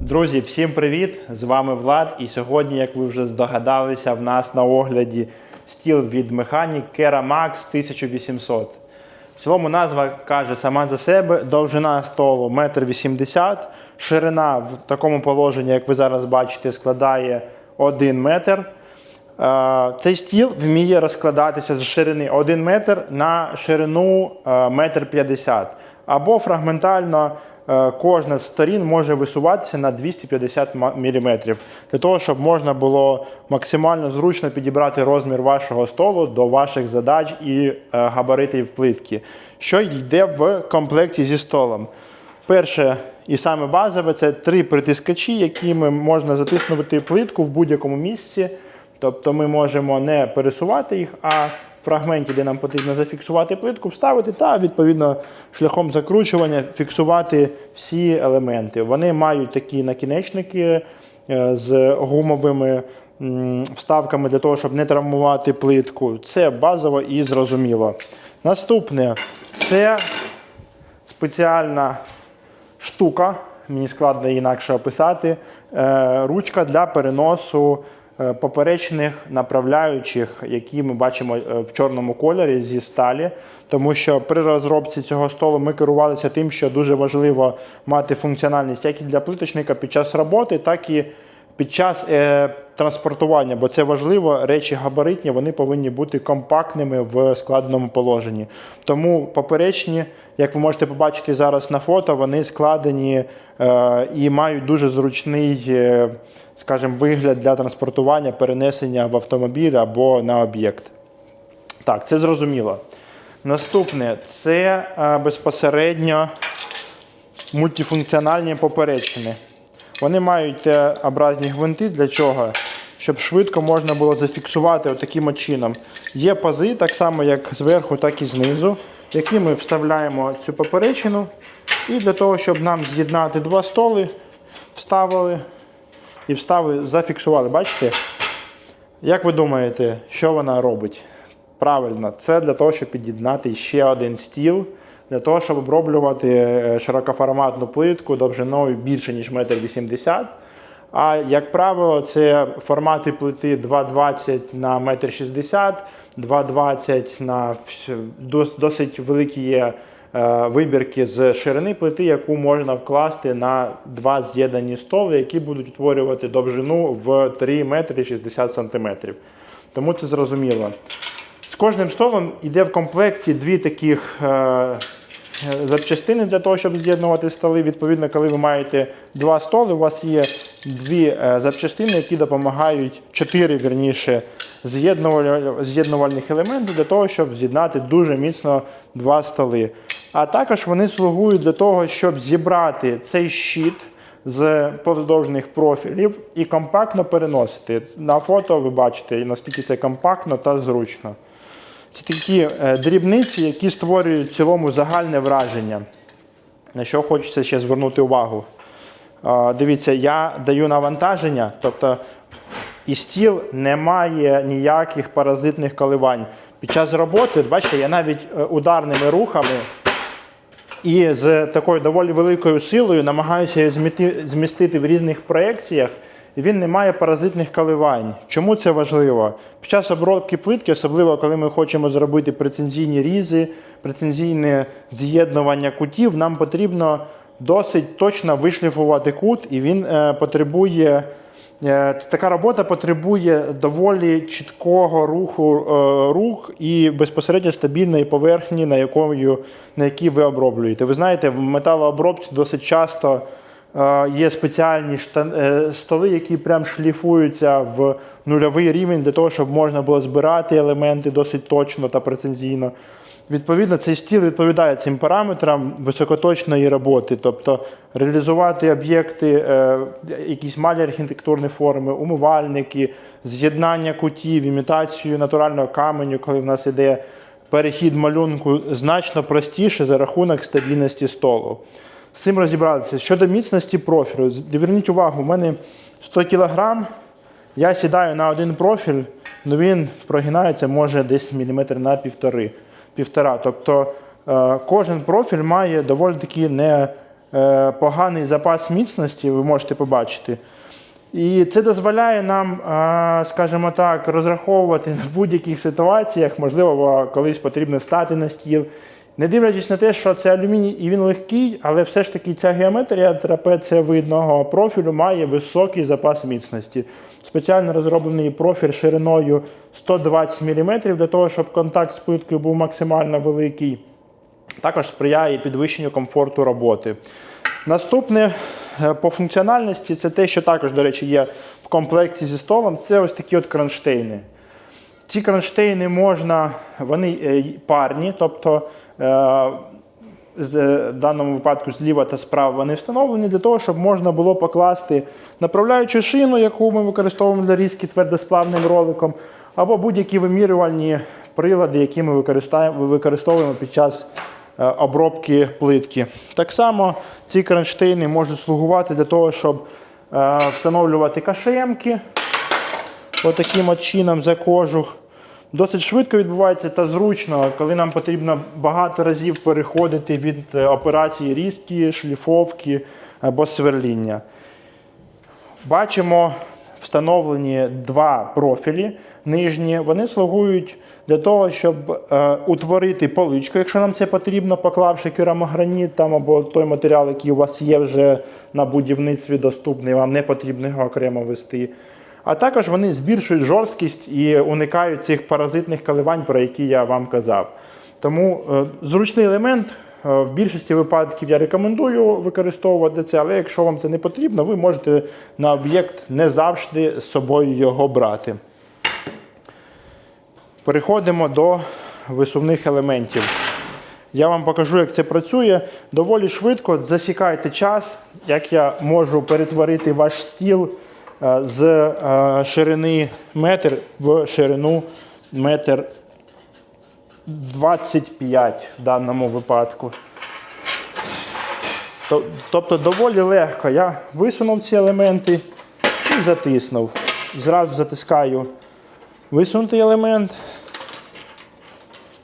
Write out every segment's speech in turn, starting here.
Друзі, всім привіт! З вами Влад. І сьогодні, як ви вже здогадалися, в нас на огляді стіл від Mechanic Keramax 1800. В цілому назва каже сама за себе. Довжина столу 1,80 м, ширина в такому положенні, як ви зараз бачите, складає 1 метр. Е, Цей стіл вміє розкладатися з ширини 1 метр на ширину е, 1,50 м. Або фрагментально е, кожна з сторін може висуватися на 250 мм. Для того, щоб можна було максимально зручно підібрати розмір вашого столу до ваших задач і е, габаритів плитки, що йде в комплекті зі столом. Перше і саме базове це три притискачі, якими можна затиснути плитку в будь-якому місці. Тобто ми можемо не пересувати їх, а фрагменті, де нам потрібно зафіксувати плитку, вставити та відповідно шляхом закручування фіксувати всі елементи. Вони мають такі накінечники е, з гумовими вставками для того, щоб не травмувати плитку. Це базово і зрозуміло. Наступне це спеціальна штука, мені складно інакше описати. е, Ручка для переносу поперечних направляючих, які ми бачимо е, в чорному кольорі зі сталі. Тому що при розробці цього столу ми керувалися тим, що дуже важливо мати функціональність як і для плиточника під час роботи, так і під час е, транспортування, бо це важливо, речі габаритні, вони повинні бути компактними в складеному положенні. Тому поперечні, як ви можете побачити зараз на фото, вони складені е, і мають дуже зручний, е, скажімо, вигляд для транспортування, перенесення в автомобіль або на об'єкт. Так, це зрозуміло. Наступне це е, безпосередньо мультифункціональні поперечини. Вони мають Т-образні гвинти для чого? Щоб швидко можна було зафіксувати таким чином. Є пази, так само як зверху, так і знизу, які ми вставляємо цю поперечину. І для того, щоб нам з'єднати два столи, вставили і вставили, зафіксували. Бачите? Як ви думаєте, що вона робить? Правильно, це для того, щоб під'єднати ще один стіл, для того, щоб оброблювати е, широкоформатну плитку довжиною більше, ніж 1,80 м. А як правило, це формати плити 2,20 на 1,60 м, 2,20 на досить великі є е, вибірки з ширини плити, яку можна вкласти на два з'єднані столи, які будуть утворювати довжину в 3 метри 60 сантиметрів. Тому це зрозуміло. З кожним столом йде в комплекті дві таких е, запчастини для того, щоб з'єднувати столи. Відповідно, коли ви маєте два столи, у вас є дві е, запчастини, які допомагають, чотири з'єднуваль- з'єднувальних елементів для того, щоб з'єднати дуже міцно два столи. А також вони слугують для того, щоб зібрати цей щит з повздовжних профілів і компактно переносити. На фото ви бачите, наскільки це компактно та зручно. Це такі е, дрібниці, які створюють в цілому загальне враження. На що хочеться ще звернути увагу. Дивіться, я даю навантаження, тобто і стіл не має ніяких паразитних коливань. Під час роботи, бачите, я навіть е, ударними рухами і з такою доволі великою силою намагаюся змістити в різних проекціях, він не має паразитних коливань. Чому це важливо? Під час обробки плитки, особливо коли ми хочемо зробити прецензійні різи, прецензійне з'єднування кутів, нам потрібно досить точно вишліфувати кут, і він е, потребує. Е, Така робота потребує доволі чіткого руху е, рук і безпосередньо стабільної поверхні, на, якою, на якій ви оброблюєте. Ви знаєте, в металообробці досить часто є спеціальні е, столи, які прям шліфуються в нульовий рівень для того, щоб можна було збирати елементи досить точно та прецензійно. Відповідно, цей стіл відповідає цим параметрам високоточної роботи, тобто реалізувати об'єкти, е, якісь малі архітектурні форми, умивальники, з'єднання кутів, імітацію натурального каменю, коли в нас іде перехід малюнку, значно простіше за рахунок стабільності столу. З цим розібратися. Щодо міцності профілю, зверніть увагу, у мене 100 кг, я сідаю на один профіль, ну він прогинається може десь міліметр на півтори. півтора. Тобто е, кожен профіль має доволі таки не е, запас міцності, ви можете побачити. І це дозволяє нам, е, скажімо так, розраховувати в будь-яких ситуаціях, можливо, колись потрібно стати на стіл. Не дивлячись на те, що це алюміній і він легкий, але все ж таки ця геометрія трапецієвидного профілю має високий запас міцності. Спеціально розроблений профіль шириною 120 мм для того, щоб контакт з плиткою був максимально великий. Також сприяє підвищенню комфорту роботи. Наступне е, по функціональності це те, що також, до речі, є в комплекті зі столом. Це ось такі от кронштейни. Ці кронштейни можна, вони е, парні, тобто в даному випадку зліва та справа вони встановлені для того, щоб можна було покласти направляючу шину, яку ми використовуємо для різки твердосплавним роликом, або будь-які вимірювальні прилади, які ми використовуємо під час е, обробки плитки. Так само ці кронштейни можуть слугувати для того, щоб е, встановлювати кашемки, отаким от чином за кожух. Досить швидко відбувається та зручно, коли нам потрібно багато разів переходити від е, операції різки, шліфовки або сверління. Бачимо встановлені два профілі нижні. Вони слугують для того, щоб е, утворити поличку, якщо нам це потрібно, поклавши керамограніт там, або той матеріал, який у вас є вже на будівництві доступний, вам не потрібно його окремо вести. А також вони збільшують жорсткість і уникають цих паразитних коливань, про які я вам казав. Тому е, зручний елемент. е, В більшості випадків я рекомендую використовувати це, але якщо вам це не потрібно, ви можете на об'єкт не завжди з собою його брати. Переходимо до висувних елементів. Я вам покажу, як це працює. Доволі швидко засікайте час, як я можу перетворити ваш стіл з е, ширини метр в ширину метр 25 в даному випадку. Тобто доволі легко. Я висунув ці елементи і затиснув. Зразу затискаю висунутий елемент.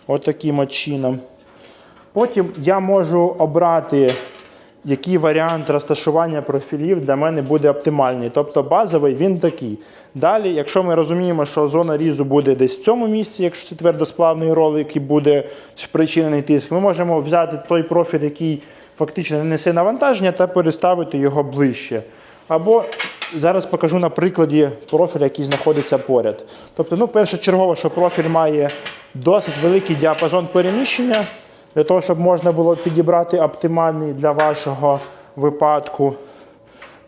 Отаким от чином. Потім я можу обрати, який варіант розташування профілів для мене буде оптимальний. Тобто базовий він такий. Далі, якщо ми розуміємо, що зона різу буде десь в цьому місці, якщо це твердосплавний ролик і буде спричинений тиск, ми можемо взяти той профіль, який фактично не несе навантаження, та переставити його ближче. Або зараз покажу на прикладі профіля, який знаходиться поряд. Тобто, ну, першочергово, що профіль має досить великий діапазон переміщення, для того, щоб можна було підібрати оптимальний для вашого випадку.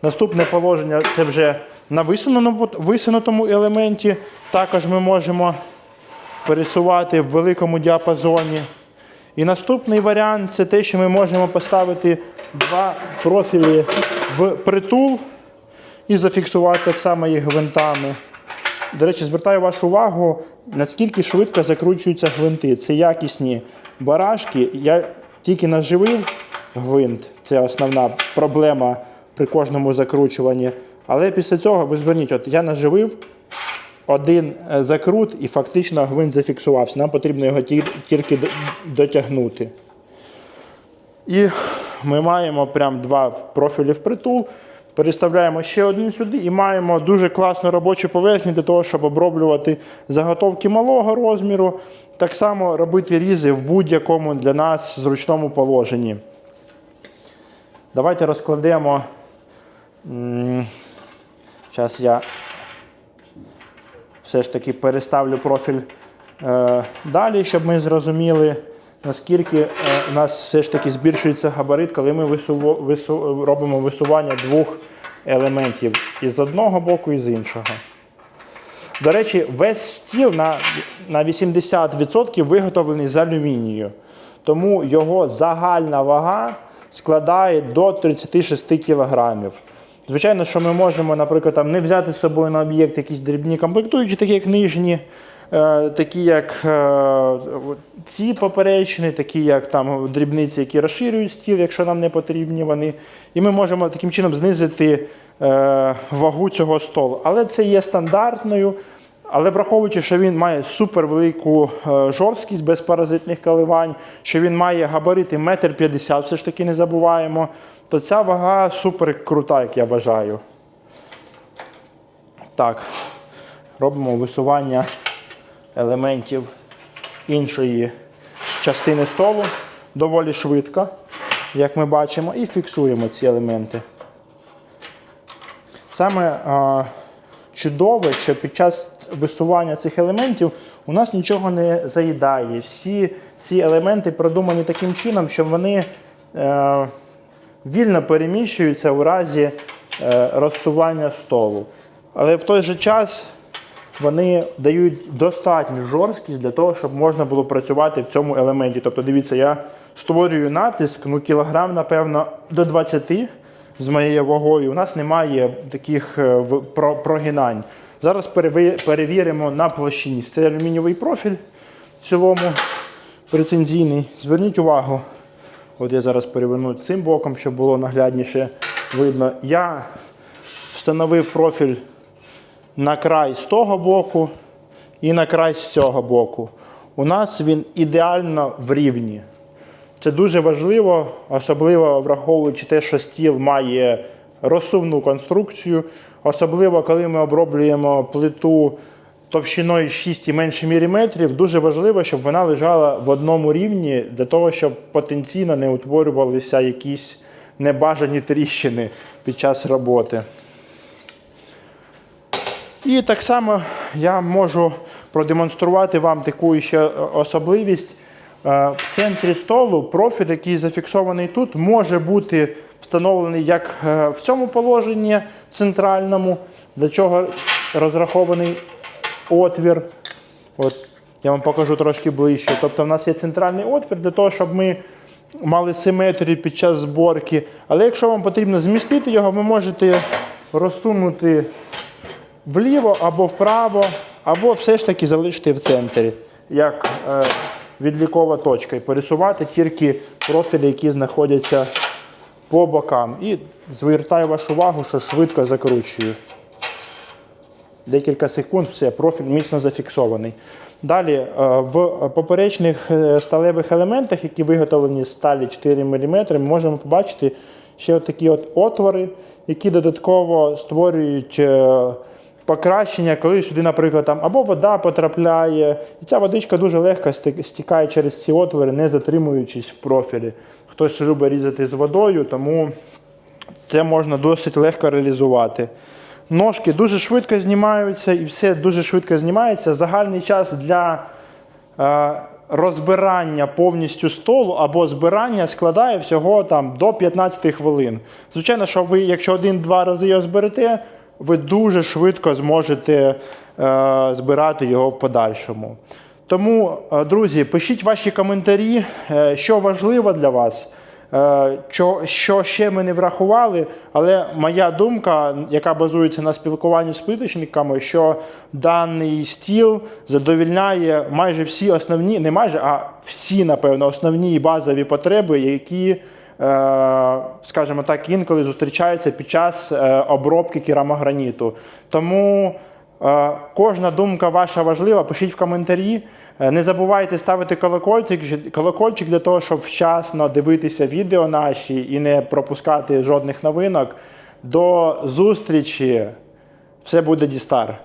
Наступне положення це вже на висунутому, висунутому елементі. Також ми можемо пересувати в великому діапазоні. І наступний варіант це те, що ми можемо поставити два профілі в притул і зафіксувати так само їх гвинтами. До речі, звертаю вашу увагу, наскільки швидко закручуються гвинти. Це якісні барашки. Я тільки наживив гвинт, це основна проблема при кожному закручуванні. Але після цього ви зверніть, от я наживив один е, закрут і фактично гвинт зафіксувався. Нам потрібно його тільки дотягнути. І ми маємо прям два профілі в притул. Переставляємо ще один сюди і маємо дуже класну робочу поверхню для того, щоб оброблювати заготовки малого розміру. Так само робити різи в будь-якому для нас зручному положенні. Давайте розкладемо. Зараз я все ж таки переставлю профіль е, далі, щоб ми зрозуміли, наскільки е, у нас все ж таки збільшується габарит, коли ми висуво, вису, робимо висування двох елементів і з одного боку, і з іншого. До речі, весь стіл на, на 80% виготовлений з алюмінію. Тому його загальна вага складає до 36 кілограмів. Звичайно, що ми можемо, наприклад, там, не взяти з собою на об'єкт якісь дрібні комплектуючі, такі як нижні, такі як е, ці поперечні, такі як там дрібниці, які розширюють стіл, якщо нам не потрібні вони. І ми можемо таким чином знизити е, вагу цього столу. Але це є стандартною. Але враховуючи, що він має супервелику е, жорсткість без паразитних коливань, що він має габарити 1,50 м, все ж таки не забуваємо, то ця вага супер крута, як я вважаю. Так, робимо висування елементів іншої частини столу доволі швидко, як ми бачимо, і фіксуємо ці елементи. Саме а, чудове, що під час висування цих елементів у нас нічого не заїдає. Всі ці елементи продумані таким чином, що вони е, вільно переміщуються у разі е, розсування столу. Але в той же час вони дають достатню жорсткість для того, щоб можна було працювати в цьому елементі. Тобто, дивіться, я створюю натиск, ну кілограм, напевно, до 20 з моєю вагою. У нас немає таких е, прогинань. Зараз перевіримо на площиність. Це алюмінієвий профіль в цілому прецензійний. Зверніть увагу, от я зараз переверну цим боком, щоб було наглядніше видно. Я встановив профіль на край з того боку і на край з цього боку. У нас він ідеально в рівні. Це дуже важливо, особливо враховуючи те, що стіл має розсувну конструкцію, особливо коли ми оброблюємо плиту товщиною 6 і менше міліметрів, дуже важливо, щоб вона лежала в одному рівні для того, щоб потенційно не утворювалися якісь небажані тріщини під час роботи. І так само я можу продемонструвати вам таку ще особливість. Е, В центрі столу профіль, який зафіксований тут, може бути встановлений як е, в цьому положенні центральному, для чого розрахований отвір. От я вам покажу трошки ближче. Тобто в нас є центральний отвір для того, щоб ми мали симетрію під час зборки. Але якщо вам потрібно змістити його, ви можете розсунути вліво або вправо, або все ж таки залишити в центрі, як е, відлікова точка, і пересувати тільки профілі, які знаходяться по бокам. І звертаю вашу увагу, що швидко закручую. Декілька секунд, все, профіль міцно зафіксований. Далі, е, в поперечних е, сталевих елементах, які виготовлені з сталі 4 мм, ми можемо побачити ще такі от отвори, які додатково створюють е, покращення, коли сюди, наприклад, там або вода потрапляє, і ця водичка дуже легко стікає через ці отвори, не затримуючись в профілі. Хтось любить різати з водою, тому це можна досить легко реалізувати. Ножки дуже швидко знімаються і все дуже швидко знімається. Загальний час для е, розбирання повністю столу або збирання складає всього там, до 15 хвилин. Звичайно, що ви, якщо один-два рази його зберете, ви дуже швидко зможете е, збирати його в подальшому. Тому, е, друзі, пишіть ваші коментарі, е, що важливо для вас. Що, ще ми не врахували, але моя думка, яка базується на спілкуванні з плиточниками, що даний стіл задовільняє майже всі основні, не майже, а всі, напевно, основні базові потреби, які, скажімо так, інколи зустрічаються під час е, обробки керамограніту. Тому Е, Кожна думка ваша важлива, пишіть в коментарі. Е, Не забувайте ставити колокольчик, колокольчик для того, щоб вчасно дивитися відео наші і не пропускати жодних новинок. До зустрічі! Все буде Дістар!